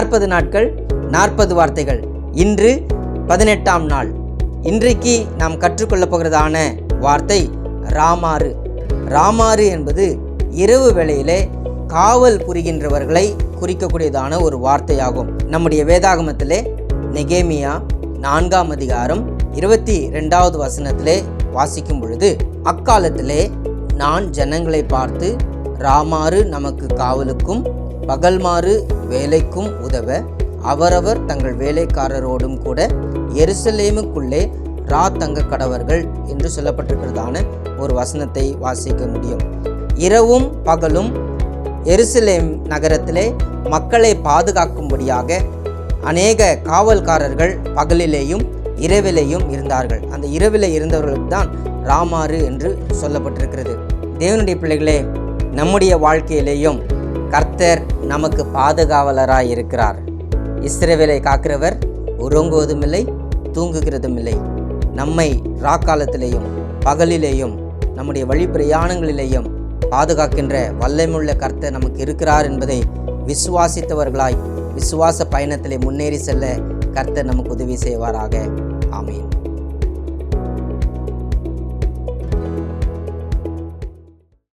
நாற்பது நாட்கள் நாற்பது வார்த்தைகள். இன்று பதினெட்டாம் நாள். இன்றைக்கு நாம் கற்றுக்கொள்ளப் போகிறதான வார்த்தை ராமாறு. ராமாறு என்பது இரவு வேளையிலே காவல் புரிகின்றவர்களை குறிக்கக்கூடியதான ஒரு வார்த்தையாகும். நம்முடைய வேதாகமத்திலே நெகேமியா நான்காம் அதிகாரம் இருபத்தி ரெண்டாவது வசனத்திலே வாசிக்கும் பொழுது அக்காலத்திலே நான் ஜனங்களை பார்த்து ராமாறு நமக்கு காவலுக்கும் பகல்மாறு வேலைக்கும் உதவ அவரவர் தங்கள் வேலைக்காரரோடும் கூட எருசலேமுக்குள்ளே ரா தங்க கடவர்கள் என்று சொல்லப்பட்டிருக்கிறதான ஒரு வசனத்தை வாசிக்க முடியும். இரவும் பகலும் எருசலேம் நகரத்திலே மக்களை பாதுகாக்கும்படியாக அநேக காவல்காரர்கள் பகலிலேயும் இரவிலேயும் இருந்தார்கள். அந்த இரவில் இருந்தவர்களுக்கு தான் ராமாறு என்று சொல்லப்பட்டிருக்கிறது. தேவனுடைய பிள்ளைகளே நம்முடைய வாழ்க்கையிலேயும் கர்த்தர் நமக்கு பாதுகாவலராய் இருக்கிறார். இஸ்ரேவேலை காக்கிறவர் உறங்குவதும் இல்லை தூங்குகிறதும் இல்லை நம்மை ராக்காலத்திலேயும் பகலிலேயும் நம்முடைய வழி பிரயாணங்களிலேயும் பாதுகாக்கின்ற வல்லமுள்ள கர்த்தர் நமக்கு இருக்கிறார் என்பதை விசுவாசித்தவர்களாய் விசுவாச பயணத்திலே முன்னேறி செல்ல கர்த்தர் நமக்கு உதவி செய்வாராக. ஆமீன்.